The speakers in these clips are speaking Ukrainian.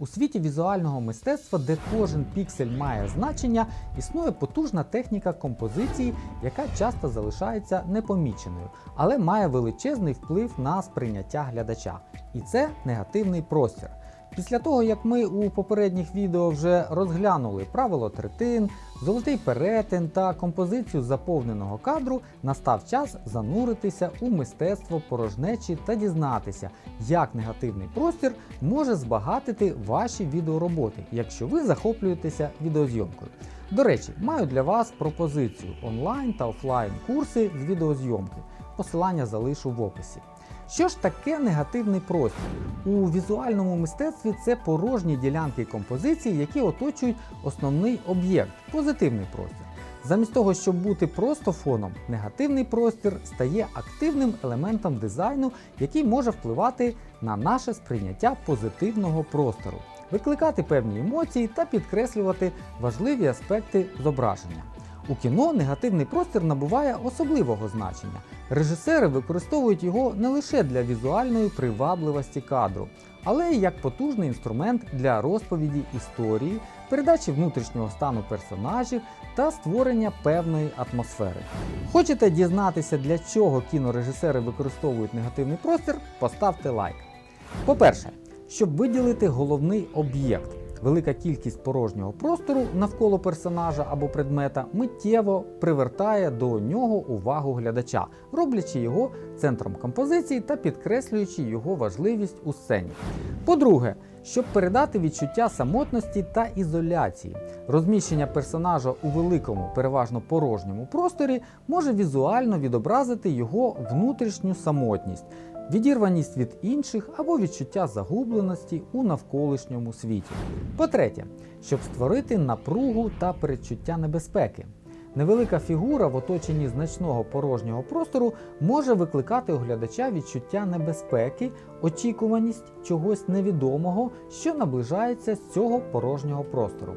У світі візуального мистецтва, де кожен піксель має значення, існує потужна техніка композиції, яка часто залишається непоміченою, але має величезний вплив на сприйняття глядача. І це негативний простір. Після того, як ми у попередніх відео вже розглянули правило третин, золотий перетин та композицію заповненого кадру, настав час зануритися у мистецтво порожнечі та дізнатися, як негативний простір може збагатити ваші відеороботи, якщо ви захоплюєтеся відеозйомкою. До речі, маю для вас пропозицію онлайн та офлайн курси з відеозйомки. Посилання залишу в описі. Що ж таке негативний простір? У візуальному мистецтві це порожні ділянки композиції, які оточують основний об'єкт позитивний простір. Замість того, щоб бути просто фоном, негативний простір стає активним елементом дизайну, який може впливати на наше сприйняття позитивного простору, викликати певні емоції та підкреслювати важливі аспекти зображення. У кіно негативний простір набуває особливого значення. Режисери використовують його не лише для візуальної привабливості кадру, але й як потужний інструмент для розповіді історії, передачі внутрішнього стану персонажів та створення певної атмосфери. Хочете дізнатися, для чого кінорежисери використовують негативний простір? Поставте лайк. По-перше, щоб виділити головний об'єкт. Велика кількість порожнього простору навколо персонажа або предмета миттєво привертає до нього увагу глядача, роблячи його центром композиції та підкреслюючи його важливість у сцені. По-друге, щоб передати відчуття самотності та ізоляції, розміщення персонажа у великому, переважно порожньому просторі може візуально відобразити його внутрішню самотність відірваність від інших або відчуття загубленості у навколишньому світі. По-третє, щоб створити напругу та передчуття небезпеки. Невелика фігура в оточенні значного порожнього простору може викликати у глядача відчуття небезпеки, очікуваність чогось невідомого, що наближається з цього порожнього простору.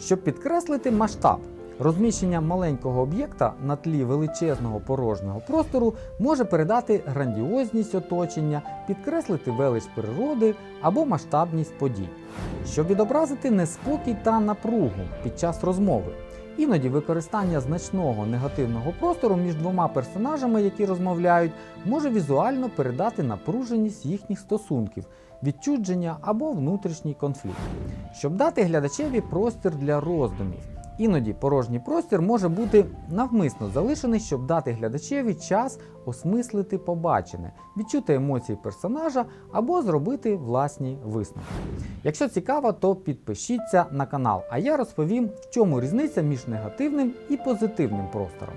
Щоб підкреслити масштаб, Розміщення маленького об'єкта на тлі величезного порожнього простору може передати грандіозність оточення, підкреслити велич природи або масштабність подій, щоб відобразити неспокій та напругу під час розмови. Іноді використання значного негативного простору між двома персонажами, які розмовляють, може візуально передати напруженість їхніх стосунків, відчудження або внутрішній конфлікт, щоб дати глядачеві простір для роздумів. Іноді порожній простір може бути навмисно залишений, щоб дати глядачеві час осмислити побачене, відчути емоції персонажа або зробити власні висновки. Якщо цікаво, то підпишіться на канал, а я розповім, в чому різниця між негативним і позитивним простором.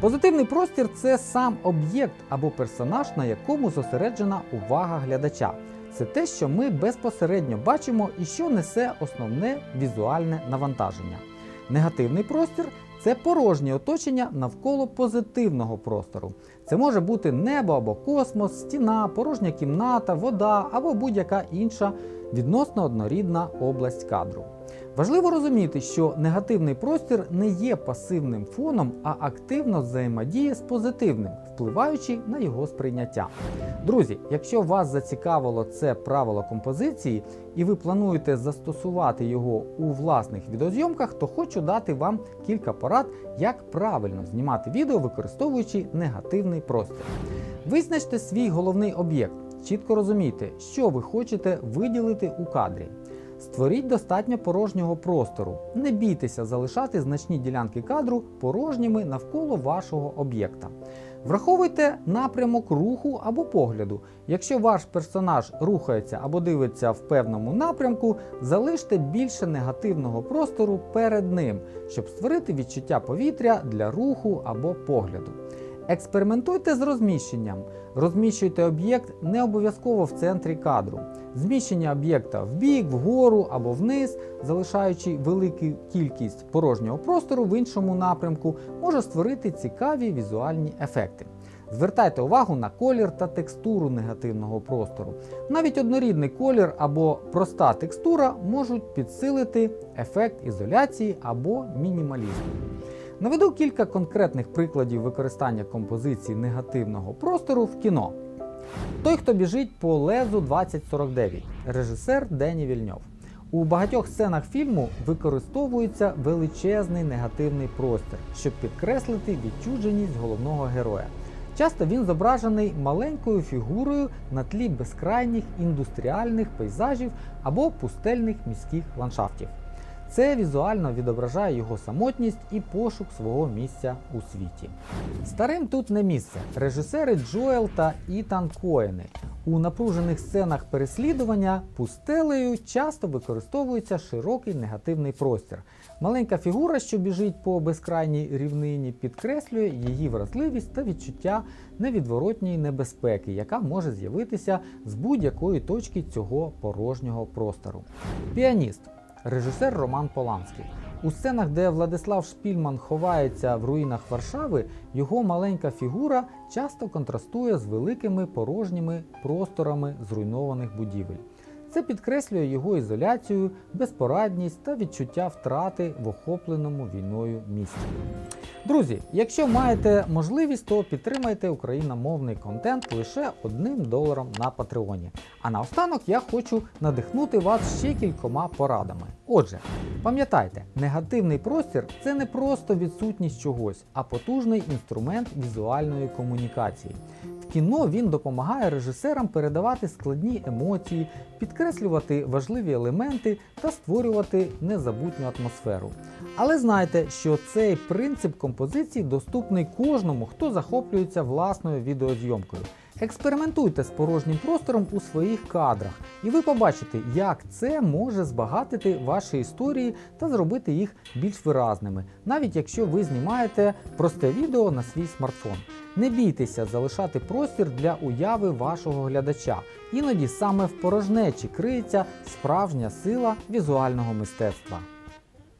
Позитивний простір це сам об'єкт або персонаж, на якому зосереджена увага глядача. Це те, що ми безпосередньо бачимо і що несе основне візуальне навантаження. Негативний простір це порожнє оточення навколо позитивного простору. Це може бути небо або космос, стіна, порожня кімната, вода або будь-яка інша відносно однорідна область кадру. Важливо розуміти, що негативний простір не є пасивним фоном, а активно взаємодіє з позитивним, впливаючи на його сприйняття. Друзі, якщо вас зацікавило це правило композиції і ви плануєте застосувати його у власних відеозйомках, то хочу дати вам кілька порад, як правильно знімати відео, використовуючи негативний простір. Визначте свій головний об'єкт, чітко розумійте, що ви хочете виділити у кадрі. Створіть достатньо порожнього простору. Не бійтеся залишати значні ділянки кадру порожніми навколо вашого об'єкта. Враховуйте напрямок руху або погляду. Якщо ваш персонаж рухається або дивиться в певному напрямку, залиште більше негативного простору перед ним, щоб створити відчуття повітря для руху або погляду. Експериментуйте з розміщенням. Розміщуйте об'єкт не обов'язково в центрі кадру. Зміщення об'єкта в бік, вгору або вниз, залишаючи велику кількість порожнього простору в іншому напрямку, може створити цікаві візуальні ефекти. Звертайте увагу на колір та текстуру негативного простору. Навіть однорідний колір або проста текстура можуть підсилити ефект ізоляції або мінімалізму. Наведу кілька конкретних прикладів використання композиції негативного простору в кіно. Той, хто біжить по лезу 2049, режисер Дені Вільньов. У багатьох сценах фільму використовується величезний негативний простір, щоб підкреслити відчудженість головного героя. Часто він зображений маленькою фігурою на тлі безкрайніх індустріальних пейзажів або пустельних міських ландшафтів. Це візуально відображає його самотність і пошук свого місця у світі. Старим тут не місце. Режисери Джоел та Ітан Коени. У напружених сценах переслідування пустелею часто використовується широкий негативний простір. Маленька фігура, що біжить по безкрайній рівнині, підкреслює її вразливість та відчуття невідворотньої небезпеки, яка може з'явитися з будь-якої точки цього порожнього простору. Піаніст режисер Роман Поланський. У сценах, де Владислав Шпільман ховається в руїнах Варшави, його маленька фігура часто контрастує з великими порожніми просторами зруйнованих будівель. Це підкреслює його ізоляцію, безпорадність та відчуття втрати в охопленому війною місті. Друзі, якщо маєте можливість, то підтримайте україномовний контент лише одним доларом на Патреоні. А наостанок я хочу надихнути вас ще кількома порадами. Отже, пам'ятайте, негативний простір це не просто відсутність чогось, а потужний інструмент візуальної комунікації. Кіно він допомагає режисерам передавати складні емоції, підкреслювати важливі елементи та створювати незабутню атмосферу. Але знайте, що цей принцип композиції доступний кожному, хто захоплюється власною відеозйомкою. Експериментуйте з порожнім простором у своїх кадрах, і ви побачите, як це може збагатити ваші історії та зробити їх більш виразними, навіть якщо ви знімаєте просте відео на свій смартфон. Не бійтеся залишати простір для уяви вашого глядача. Іноді саме в порожнечі криється справжня сила візуального мистецтва.